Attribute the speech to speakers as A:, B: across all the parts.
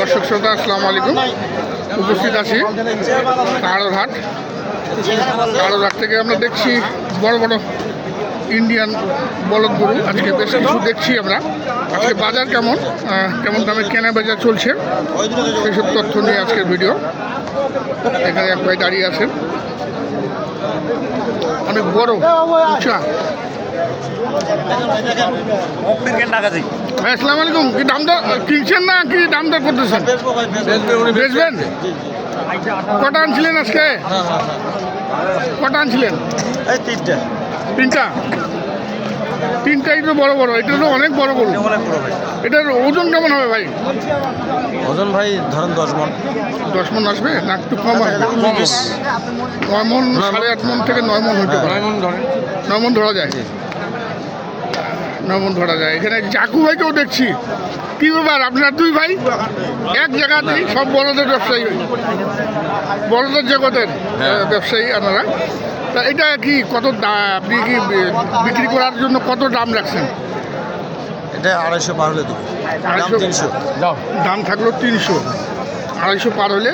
A: দর্শক শ্রোতা, আসসালামু আলাইকুম। উপস্থিত আছি কাড়োরহাট। কাড়োরহাট থেকে আমরা দেখছি বড় বড় ইন্ডিয়ান বলদ গরু। আজকে বেশ কিছু দেখছি আমরা। আজকে বাজার কেমন? কেমন দামে কেনা বেচা চলছে? সেসব তথ্য নিয়ে আজকের ভিডিও। এখানে এক ভাই দাঁড়িয়ে আছেন। অনেক বড়, উঁচা। আসসালামু আলাইকুম। কি দাম দর কিনছেন না কি দাম দর করতেছেন? বেচবেন? কটা আনছিলেন আজকে? কটা আনছিলেন?
B: এই তিনটা।
A: তিনটা? তিনটাই তো বড় বড়। এটা তো অনেক বড় গরু।
B: বড়
A: এটার ওজন কেমন হবে ভাই?
B: ওজন ভাই ধরেন দশ মন।
A: দশ মন আসবে? না একটু কম আসবে। নয় মন সাড়ে আট মন থেকে নয় মন হতে পারে। নয় মন ধরা যায়। নয় মন ধরা যায়। এখানে জাকু ভাইকেও দেখছি। কি ব্যাপার? আপনার দুই ভাই? এক জায়গাতেই সব বড়দের ব্যবসায়ী। বড়দের জগতের আহ, ব্যবসায়ী আপনারা। তা এটা কি কত আপনি কি বিক্রি করার জন্য কত দাম রাখছেন?
B: এটা আড়াইশো পার হলে দেবো। দাম
A: আড়াইশো?
B: তিনশো।
A: দাম থাকল তিনশো। আড়াইশো পার হলে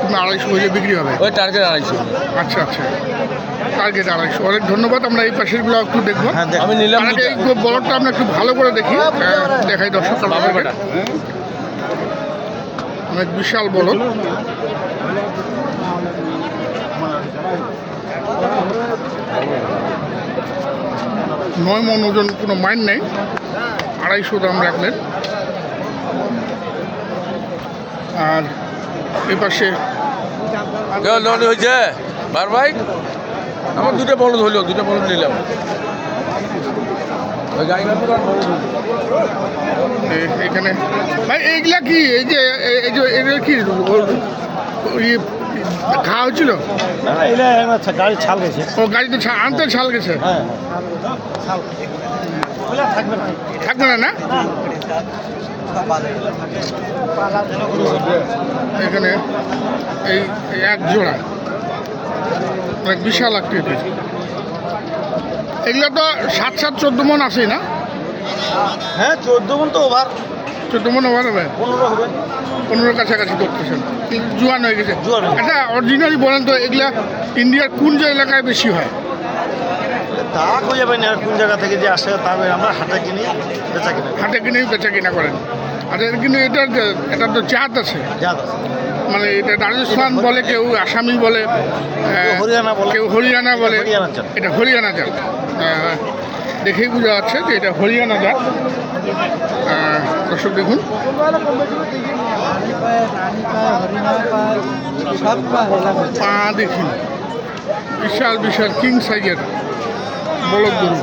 A: তুমি আড়াইশো হলে বিক্রি হবে।
C: ওই টার্গেট আড়াইশো।
A: আচ্ছা আচ্ছা। টার্গেট আড়াইশো। অনেক ধন্যবাদ আমরা এই পাশেরগুলো একটু দেখব।
B: হ্যাঁ
C: আমি নিলাম
A: এই বলরটা আমরা একটু ভালো করে দেখি। আহ, দেখাই দর্শক অনেক বিশাল বলদ নয় মন ওজন কোনো মাইন্ড নেই। আড়াইশো দাম রাখলেন আর এ পাশে
C: হয়েছে? বার ভাই দুটো বলদ হইল দুটো বলদ নিলাম।
A: এখানে ভাই এইগুলা কি? এই যে এই যে এগুলো কি? খাওয়া হচ্ছিল?
B: গাড়ি ছাল গেছে।
A: ও গাড়িতে ছা- আনতে ছাল গেছে?
B: হ্যাঁ ছাল থাকবে না।
A: না না? এখানে এই এক জোড়া। বিশাল আকৃতির এগুলো তো সাত সাত চোদ্দ মন আসে না?
B: হ্যাঁ চোদ্দ মন তো ওভার
A: চোদ্দ মন ওভার হবে?
B: পনেরো হবে।
A: পনেরো কাছাকাছি করতেছেন। জোয়ান হয়ে গেছে।
B: জোয়ান
A: আচ্ছা অরিজিনালি বলেন তো এগুলা ইন্ডিয়ার কোন যে এলাকায় বেশি হয়?
B: তা কই যাবে না কোন জায়গা থেকে যে আসে তা আমরা হাটে কিনি বেচা কিনা।
A: হাটে কিনেই বেচা কিনা করেন। আচ্ছা কিন্তু এটার এটার তো জাত আছে।
B: যা
A: মানে এটা রাজস্থান বলে কেউ আসামি বলে
B: হরিয়ানা বলে।
A: কেউ হরিয়ানা বলে। এটা হরিয়ানা জাত। দেখেই বোঝা যাচ্ছে যে এটা হরিয়ানা জাত। দর্শক দেখুন। পা দেখুন। বিশাল বিশাল কিং সাইজের বলদ গরু।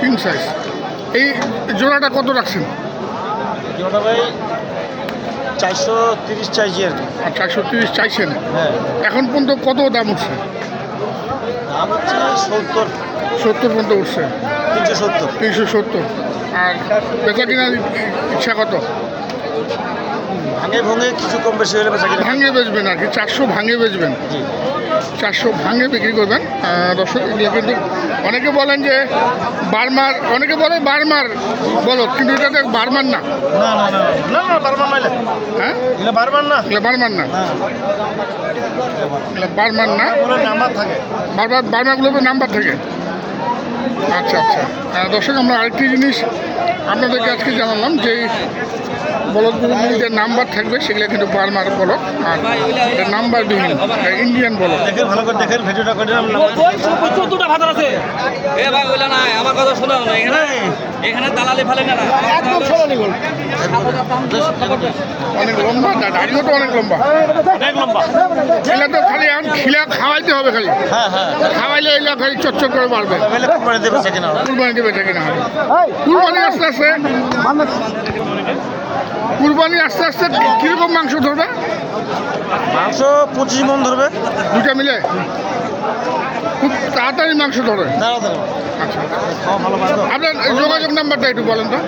A: কিং সাইজ এই জোড়াটা কত রাখছেন?
B: ভাই চারশো তিরিশ চাইছি আর কি।
A: আর চারশো তিরিশ চাইছেন?
B: হ্যাঁ।
A: এখন পর্যন্ত কত দাম উঠছে?
B: দাম হচ্ছে সত্তর।
A: সত্তর পর্যন্ত উঠছে?
B: তিনশো সত্তর।
A: তিনশো সত্তর। আর বেচা কেনার ইচ্ছা কত?
B: ভাঙে ভঙে কিছু কম বেশি হলে বেচা
A: ভাঙে বেচবেন আর কি চারশো ভাঙে বেচবেন।
B: জি।
A: চারশো ভাঙে বিক্রি করবেন। দর্শক এগুলো কিন্তু অনেকে বলেন যে বার্মার অনেকে বলে বার্মার বলো কিন্তু এটা তো বার্মার না। হ্যাঁ?
B: না।
A: বার্মার না।
B: হ্যাঁ।
A: বার্মার না। বারবার বার্মাগুলোতে নাম্বার থাকে। আচ্ছা আচ্ছা। দর্শক আমরা আরেকটি জিনিস আপনাদেরকে আজকে জানালাম যে এই বলদগুলোর যে নাম্বার থাকবে সেগুলো কিন্তু বার্মার বলক আর এটা নাম্বারবিহীন এটা ইন্ডিয়ান বলক
B: ভালো করে দেখেন ভিডিওটা করে
D: চোদ্দটা ভাতার আছে। এ ভাই ওইলা নাই আমার কথা শোনো না এখানে এখানে দালালি ফেলে না একদম
A: অনেক লম্বা দা- দাড়িও তো অনেক লম্বা।
B: অনেক লম্বা।
A: এগুলো তো খালি এখন খিলা খাওয়াইতে হবে খালি।
B: হ্যাঁ হ্যাঁ।
A: খাওয়াইলে এগুলো খালি চচ্চর করে বাড়বে।
B: দেবে
A: কুরবানি দেবে কুরবানি আস্তে আস্তে কুরবানি আস্তে আস্তে কীরকম মাংস ধরবে?
B: মাংস পঁচিশ মন ধরবে।
A: দুটা মিলে? খুব তাড়াতাড়ি মাংস ধরে। আচ্ছা। আপনার যোগাযোগ নাম্বারটা একটু বলেন তো।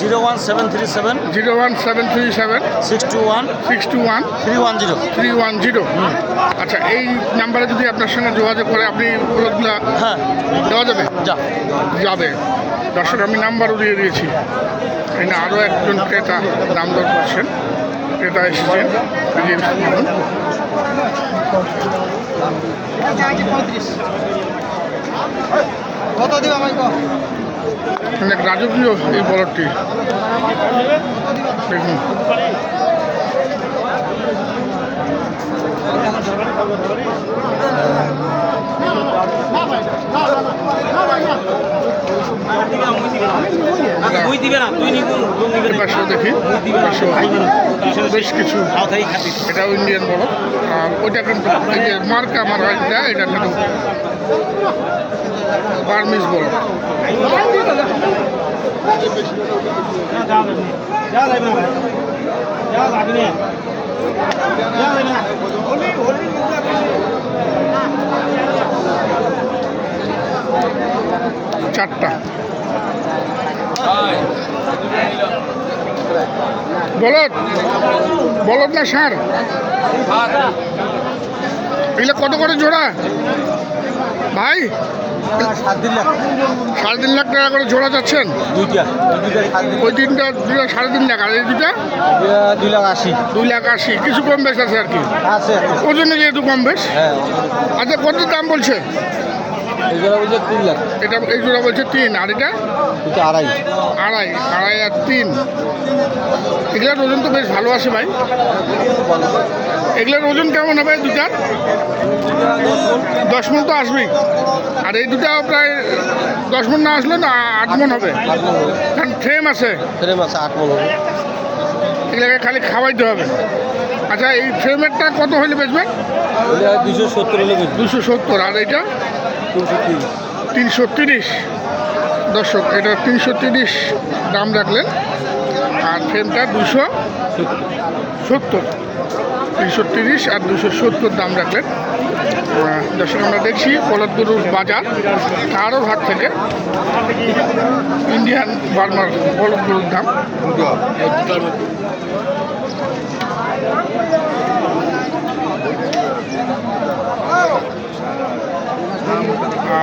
B: Zero one seven three seven
A: zero one seven three seven
B: six two one
A: six two one
B: three one zero.
A: Three one zero. আচ্ছা এই নাম্বারে যদি আপনার সঙ্গে যোগাযোগ করে আপনি ওগুলো
B: হ্যাঁ।
A: দেওয়া যাবে?
B: যা।
A: যাবে। দর্শক আমি নাম্বারও দিয়ে দিয়েছি। আরও একজন ক্রেতা দাম দর করছেন। ক্রেতা এসেছেন।
E: কত দিবা ভাই কো
A: অনেক রাজকীয় এই বলদটি দেখুন
D: তুই দিবে না
A: দেখি বেশ কিছু এটাও ইন্ডিয়ান ওইটা কিন্তু এই যে মার্কা আমার হয় এটা কিন্তু বার্মিস বলদ চারটা। বলদ বলদ না সার। এগুলো কত করে জোড়া? ভাই সাড়ে তিন লাখ টাকা করে জোড়া যাচ্ছেন? ওই তিনটা দুটা সাড়ে তিন লাখ আর এই দুটা
E: দুই লাখ আশি।
A: দুই লাখ আশি। কিছু কম বেশ আছে আর কি?
E: আছে।
A: ওজনে যেহেতু কম বেশ।
E: হ্যাঁ।
A: আচ্ছা কত দাম বলছে? এটা এই জোড়া বলছে তিন আর এটা?
E: আড়াই।
A: আড়াই আড়াই আর তিন। এগুলার ওজন তো বেশ ভালো আছে ভাই। এগুলোর ওজন কেমন হবে দুটার? দশ মন তো আসবেই। আর এই দুটা প্রায় দশ মন না আসলে না আট মন হবে। কারণ ফ্রেম আছে।
E: ফ্রেম আছে আট মন হবে।
A: এগুলোকে খালি খাওয়াইতে হবে। আচ্ছা এই ফ্রেমেরটা কত হলে বেচবেন?
E: দুশো সত্তর
A: দুশো সত্তর আর এইটা?
E: তিনশো তিরিশ।
A: দর্শক, এটা তিনশো তিরিশ দাম রাখলেন, আর ফ্রেমটা দুশো সত্তর। তিনশো তিরিশ আর দুশো সত্তর দাম রাখলেন। দর্শক, আমরা দেখছি পলতগুরুর বাজার কারোর হাট থেকে ইন্ডিয়ান বার্মার পলতগুরুর দাম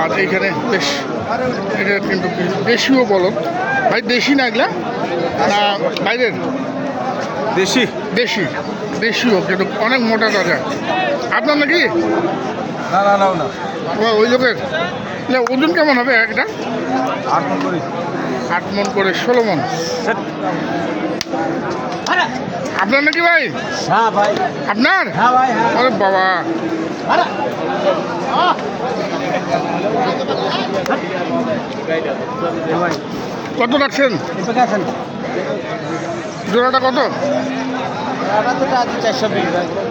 A: আর এইখানে বেশ এটা কিন্তু দেশিও বলদ। ভাই দেশি না এগুলা? না বাইরের?
E: দেশি।
A: দেশি। দেশীয় কিন্তু অনেক মোটা তাজা। আপনার নাকি?
E: না না না না।
A: ওই লোকের? না, ওজন কেমন হবে একটা?
E: আট মন করি।
A: আট মন করে ষোলো মন। আপনার নাকি ভাই?
E: হ্যাঁ ভাই।
A: আপনার?
E: হ্যাঁ ভাই হ্যাঁ।
A: আরে বাবা। কত রাখছেন? জোড়াটা কত?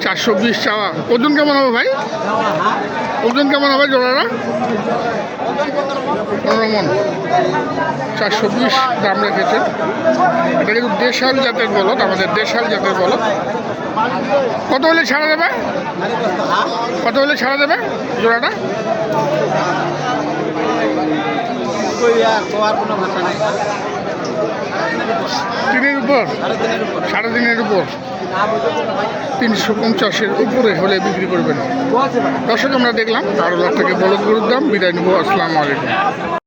E: চারশো বিশ
A: চাওয়া। ওজন কেমন হবে ভাই? ওজন কেমন হবে জোড়াটা? পনেরো মন। চারশো বিশ দাম রেখেছে। এটা কিন্তু দেশাল জাতের বলদ, আমাদের দেশাল জাতের বলদ। কত হলে ছাড়া দেবে? কত হলে ছাড়া দেবে জোড়াটা?
E: তোমার কোনো ভাষা নাই।
A: তিনের উপর? সাড়ে তিনের উপর? তিনশো পঞ্চাশের উপরে হলে বিক্রি করবেন। দর্শক আমরা দেখলাম কারোলার থেকে বড় গরুর দাম বিদায় নেব। আসসালামু আলাইকুম।